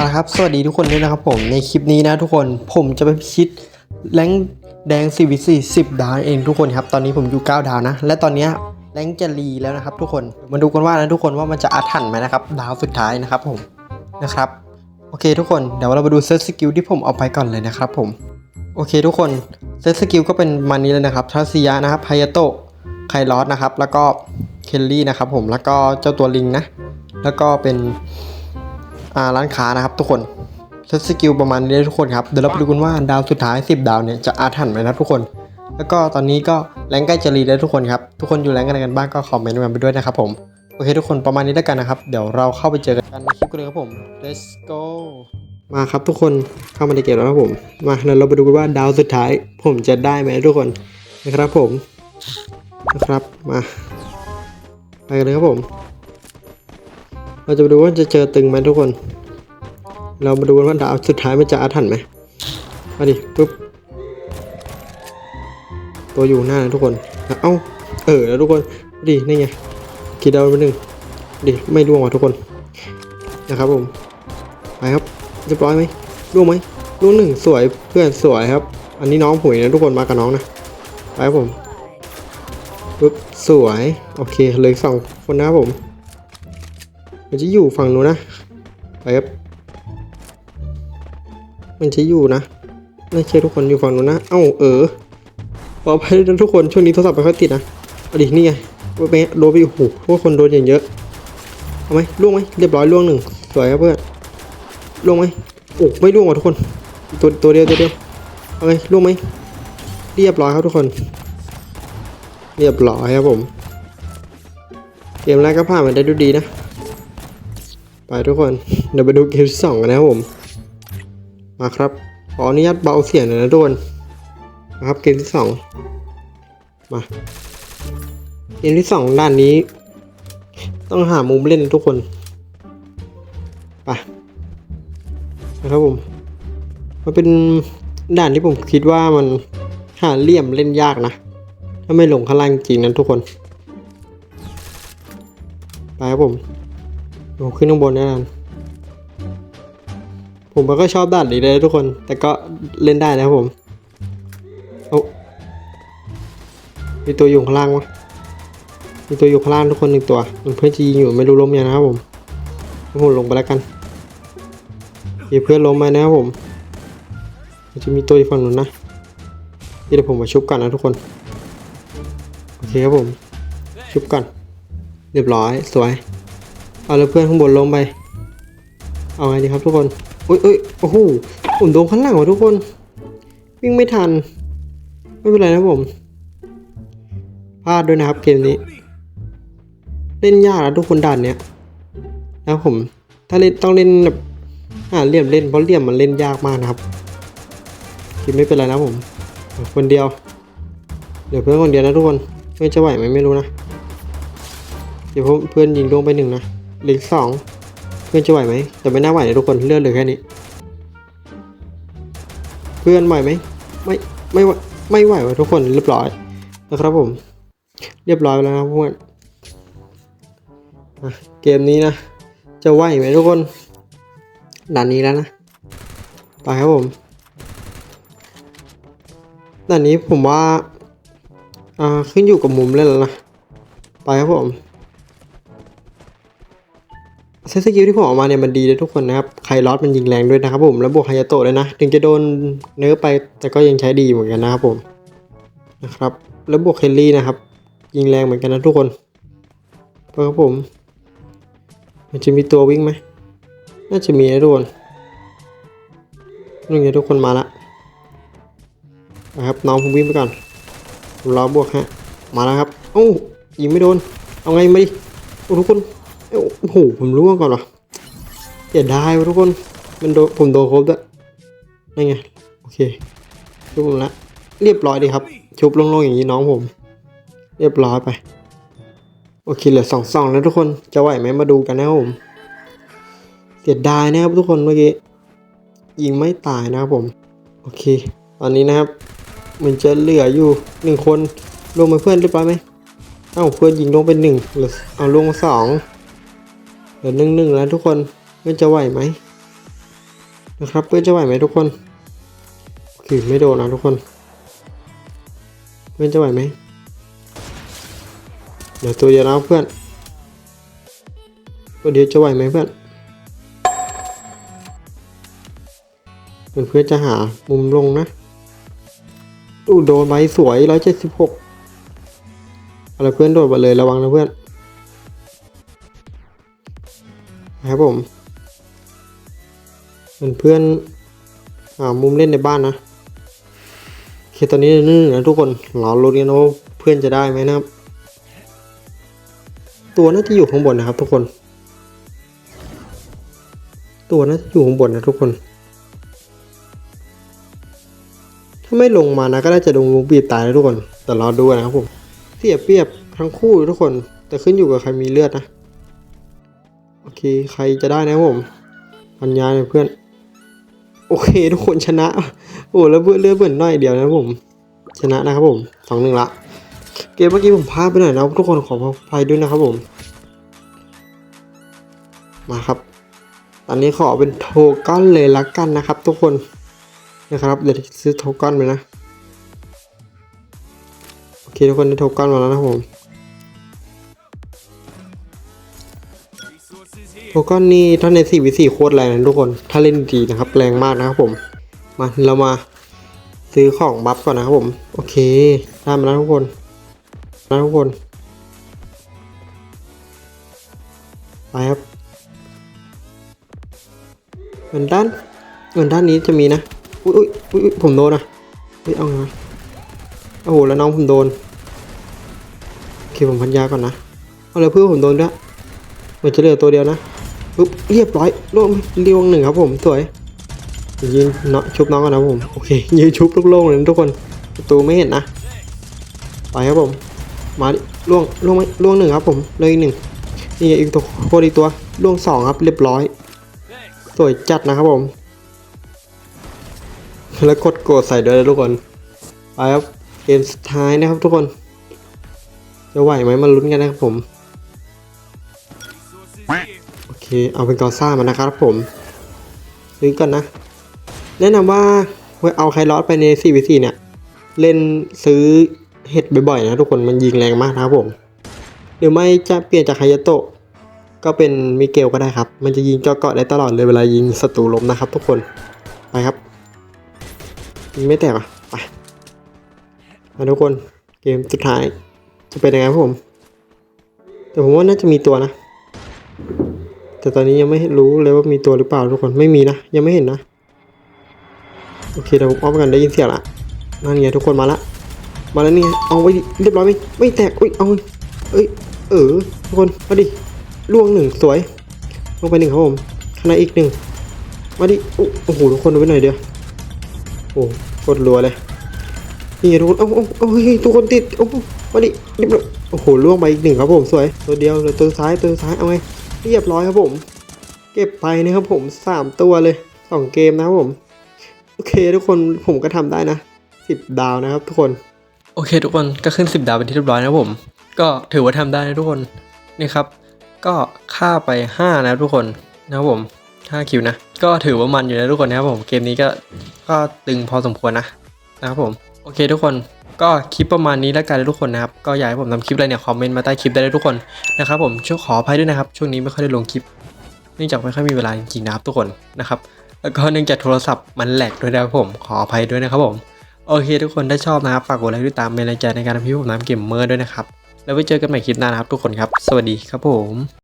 เอาละครับ สวัสดีทุกคนด้วยนะครับผม ในคลิปนี้นะทุกคน ผมจะไปพิชิตแรงแดง CVC 10 ดาวเองทุกคนครับ ตอนนี้ผมอยู่ 9 ดาวนะ และตอนนี้แรงจะรีแล้วนะครับทุกคน มาดูกันว่านะทุกคนว่ามันจะอาถรรพ์ไหมนะครับ ดาวสุดท้ายนะครับผม นะครับ โอเคทุกคน เดี๋ยวเรามาดูเซตสกิลที่ผมเอาไปก่อนเลยนะครับผม โอเคทุกคน เซตสกิลก็เป็นมันนี้เลยนะครับทัศยะนะครับไฮยาโตไคลอสนะครับ แล้วก็เคลลี่นะครับผม แล้วก็เจ้าตัวลิงนะ แล้วก็เป็น ร้านค้านะครับทุกคนเซตสกิลประมาณนี้เลยทุกคนครับ เดี๋ยวเราไปดูกันว่าดาวสุดท้าย 10 ดาวเนี่ยจะอาถรรพ์ไหมนะทุกคน แล้วก็ตอนนี้ก็แรงใกล้จะรีแล้วทุกคนครับ ทุกคนอยู่แรงกันอะไรกันบ้างก็คอมเมนต์มาไปด้วยนะครับผม โอเคทุกคนประมาณนี้แล้วกันนะครับ เดี๋ยวเราเข้าไปเจอกันในคลิปกันเลยครับผม let's go มาครับทุกคนเข้ามาในเกมแล้วครับผม มาเดี๋ยวเราไปดูกันว่าดาวสุดท้าย ผมจะได้ไหมทุกคนนะครับผมนะครับมาไปกันเลยครับผม เราจะไปดูว่าจะเจอตึงไหมทุกคน เรามาดูกันว่าดาวสุดท้ายมันจะอาถรรพ์ไหมมาดิปุ๊บ ตัวอยู่หน้านะทุกคน เอ้า เออแล้วทุกคนดินี่ไงกี่ดาวไปหนึ่งดิไม่ร่วงว่ะทุกคน นะครับผม ไปครับเรียบร้อยไหมร่วงไหมร่วงหนึ่งสวยเพื่อนสวยครับ อันนี้น้องผุยนะทุกคนมากับน้องนะ ไปครับผมปุ๊บสวย โอเคเหลยสองคนนะครับผม มันจะอยู่ฝั่งนู้นนะไปครับมันจะอยู่นะไม่ใช่ทุกคนอยู่ฝั่งนู้นนะ เอ้าเออขออภัยทุกคนช่วงนี้โทรศัพท์ไม่ค่อยติดนะอดินี่ไงว่าแม่โดนไปโอ้โหทุกคนโดนอย่างเยอะเอาไหมล่วงไหมเรียบร้อยล่วงหนึ่งสวยครับเพื่อนล่วงไหมโอ้ไม่ล่วงว่ะทุกคน ตัวตัวเดียวตัวเดียวเอาไงล่วงไหมเรียบร้อยครับทุกคน เรียบร้อยครับผมเกมแรกก็ผ่านมาได้ดูดีนะ ไปทุกคน เดี๋ยวไปดูเกมที่สองกันนะครับผม มาครับ ขออนุญาตเบาเสียงหน่อยนะทุกคนนะครับเกมที่สองมา เกมที่สองด้านนี้ ต้องหามุมเล่นทุกคนไปนะครับผม มันเป็นด่านที่ผมคิดว่ามันหาเหลี่ยมเล่นยากนะ ถ้าไม่หลงข้างล่างจริงนะทุกคน ไปครับผม ผมขึ้นข้างบนแน่นอนผมก็ชอบด่านนี้เลยทุกคน แต่ก็เล่นได้นะครับผมเอามีตัวอยู่ข้างล่างวะมีตัวอยู่ข้างล่างทุกคนหนึ่งตัวมันเพื่อนจะยิงอยู่ไม่รู้ล้มยังนะครับผมให้ผมลงไปแล้วกันมีเพื่อนล้มไปนะครับผมมันจะมีตัวอยู่ฝั่งนู้นนะเดี๋ยวผมมาชุบก่อนนะทุกคนโอเคครับผม ชุบก่อนเรียบร้อยสวย เอาแล้วเพื่อนข้างบนลงไป เอาไงดีครับทุกคนอุ้ยอุ้ยโอ้โหผมโดนข้างหลังว่ะทุกคน วิ่งไม่ทัน ไม่เป็นไรนะผมพลาดด้วยนะครับเกมนี้ เล่นยากนะทุกคนด่านเนี้ยนะครับผม ถ้าเล่นต้องเล่นแบบหาเหลี่ยมเล่นเพราะเหลี่ยมมันเล่นยากมากนะครับคิดไม่เป็นไรนะผม คนเดียว เดี๋ยวเพื่อนคนเดียวนะทุกคนเพื่อนจะไหวไหมไม่รู้นะ เดี๋ยวเพื่อนยิงลงไปหนึ่งนะ หลือสองเพื่อนจะไหวไหมแต่ไม่น่าไหวนะทุกคนเลือดเหลือแค่นี้ เพื่อนไหวไหมไม่ไม่ไหวไม่ไหวว่ะทุกคนเรียบร้อยนะครับผม เรียบร้อยแล้วนะเพื่อนเกมนี้นะ จะไหวไหมทุกคนด่านนี้แล้วนะไปครับผมด่านนี้ผมว่าอ่าขึ้นอยู่กับมุมเล่นแล้วนะไปครับผม เซสกิลที่ผมออกมาเนี่ยมันดีเลยทุกคนนะครับไคลอสมันยิงแรงด้วยนะครับผมแล้วบวกไฮยาโตะเลยนะ ถึงจะโดนเนื้อไปแต่ก็ยังใช้ดีเหมือนกันนะครับผมนะครับแล้วบวกเคลลี่นะครับ ยิงแรงเหมือนกันนะทุกคนเพราะครับผม มันจะมีตัววิ่งไหมน่าจะมีนะทุกคนนี่ไงทุกคนมาละนะครับน้องผมวิ่งไปก่อนรอบวกฮะมาแล้วครับโอ้ยิงไม่โดนเอาไงมาดิโอ้ทุกคน โอ้โหผมรู้ก่อนวะเสียดายวะทุกคนมันโดนผมโดนครบด้วยนั่นไงโอเคชุบผมละเรียบร้อยดีครับ ชุบลงๆอย่างนี้น้องผม เรียบร้อยไป โอเคเหลือสองสองแล้วทุกคนจะไหวไหมมาดูกันนะครับผม เสียดายนะครับทุกคนเมื่อกี้ยิงไม่ตายนะครับผม โอเค ตอนนี้นะครับ มันจะเหลืออยู่หนึ่งคนลงมาเพื่อนเรียบร้อยไหมเอ้าเพื่อนยิงลงเป็นหนึ่งหลือเอาลงมาสอง เหลือหนึ่งหนึ่งแล้วทุกคนเพื่อนจะไหวไหมนะครับเพื่อนจะไหวไหมทุกคนโอเคไม่โดนนะทุกคน เพื่อนจะไหวไหมเดี๋ยวตัวเดียวนะเพื่อนตัวเดียวจะไหวไหมเพื่อนเพื่อนเพื่อนจะหามุมลงนะดูโดนไปสวยร้อยเจ็ดสิบหกอะไรเพื่อนโดดมาเลยระวังนะเพื่อน นะครับผมเพื่อนเพื่อนหามุมเล่นในบ้านนะโอเคตอนนี้นี่นะทุกคนรอลุ้นกันว่าเพื่อนจะได้ไหมนะครับ ตัวน่าจะอยู่ข้างบนนะครับ ทุกคน ตัวน่าจะอยู่ข้างบนนะทุกคน ถ้าไม่ลงมานะก็น่าจะโดนวงบีบตายนะทุกคน แต่รอดูนะครับผมเสียเปรียบทั้งคู่ทุกคน แต่ขึ้นอยู่กับใครมีเลือดนะ โอเค ใครจะได้นะผมปัญญาเนี่ยเพื่อน โอเค ทุกคนชนะ โอ้แล้วเพื่อนเลือดเบื่อน้อยเดียวนะผม ชนะนะครับผมสองหนึ่งละ เกมเมื่อกี้ผมพลาดไปหน่อยนะทุกคนขออภัยด้วยนะครับผม มาครับ ตอนนี้ขอเป็นโทก้อนเลยละกันนะครับ ทุกคนนะครับเดี๋ยวซื้อโทก้อนไปนะ โอเคทุกคนได้โทก้อนมาแล้วนะครับผม โทก้อนนี่ถ้าใน4วิ4โคตรแรงนะทุกคน ถ้าเล่นดีนะครับ แรงมากนะครับผม มาเรามาซื้อของบัฟก่อนนะครับผม โอเคได้มาแล้วทุกคนนะทุกคน ไปครับเงินด้านเงินด้านนี้จะมีนะ อุ้ยอุ้ยอุ้ยผมโดนอะเฮ้ยเอาไงโอ้โห แล้วน้องผมโดน โอเคผมพันยาก่อนนะ เอาเลยเพื่อนผมโดนด้วยมันจะเหลือตัวเดียวนะ ปุ๊บเรียบร้อยล่งเรียวงหนึ่งครับผมสวยยืนเนาะชุบน้องก่อนนะผมโอเคยืนชุบลูกโล่งเลยทุกคนประตูไม่เห็นนะไปครับผม มาล่วงล่วงไหมล่วงหนึ่งครับผมเลยหนึ่งนี่อีกตัวโคตรอีกตัวล่วงสองครับเรียบร้อย สวยจัดนะครับผม แล้วกดโกรธใส่ด้วยนะทุกคนไปครับเกมสุดท้ายนะครับทุกคน จะไหวไหมมาลุ้นกันนะครับผม เคเอาเป็นกอซ่ามานะครับผมซื้อก่อนนะ แนะนำว่าเอาใครลอดไปใน 4v4 เนี่ย เล่นซื้อเห็ดบ่อยๆนะทุกคนมันยิงแรงมากนะครับผม หรือไม่จะเปลี่ยนจากไฮยโตะก็เป็นมิเกลก็ได้ครับ มันจะยิงเจาะเกาะได้ตลอดเลยเวลายิงศัตรูล้มนะครับ ทุกคน ไปครับยิงไม่แตกอะไปมาทุกคนเกมสุดท้ายจะเป็นยังไงครับผม แต่ผมว่าน่าจะมีตัวนะ แต่ตอนนี้ยังไม่รู้เลยว่ามีตัวหรือเปล่าทุกคนไม่มีนะ ยังไม่เห็นนะ โอเคเดี๋ยวผมออฟกันได้ยินเสียงละนั่นไงทุกคนมาละ มาแล้วนี่ไงเอาไว้เรียบร้อยไหมไม่แตกอุ้ยเอาเอ้ยเออทุกคนมาดิล่วงหนึ่งสวยลงไปหนึ่งครับผมข้างในอีกหนึ่งมาดิโอ้โหทุกคนดูไปหน่อยเดียวโอ้โคตรรัวเลยนี่ไงทุกคนเอาเอาเอาเฮ้ยทุกคนติดโอ้โหมาดิเรียบร้อยโอ้โหล่วงไปอีกหนึ่งครับผมสวยตัวเดียวตัวซ้ายตัวซ้ายเอาไง เรียบร้อยครับผม เก็บไปนะครับผมสามตัวเลยสองเกมนะครับผม โอเคทุกคนผมก็ทำได้นะสิบดาวนะครับทุกคน โอเค ทุกคนก็ขึ้น 10 ดาวเป็นที่เรียบร้อยนะครับผม ก็ถือว่าทำได้นะทุกคนนี่ครับ ก็ค่าไป5นะทุกคนนะครับผม5คิวนะ ก็ถือว่ามันอยู่นะทุกคนนะครับผมเกมนี้ก็ก็ตึงพอสมควรนะนะครับผม โอเคทุกคน ก็คลิปประมาณนี้แล้วกันนะทุกคนนะครับ ก็อยากให้ผมทำคลิปอะไรเนี่ยคอมเมนต์มาใต้คลิปได้เลยทุกคนนะครับผมช่วยขออภัยด้วยนะครับ ช่วงนี้ไม่ค่อยได้ลงคลิป เนื่องจากไม่ค่อยมีเวลาจริงๆนะครับทุกคนนะครับ แล้วก็เนื่องจากโทรศัพท์มันแหลกด้วยนะครับผมขออภัยด้วยนะครับผมโอเค ทุกคนถ้าชอบนะครับฝากกดไลค์ติดตามเป็นแรงใจในการทำคลิปผมน้ำเกมเมอร์ด้วยนะครับ แล้วไว้เจอกันใหม่คลิปหน้านะครับทุกคนครับ สวัสดีครับผม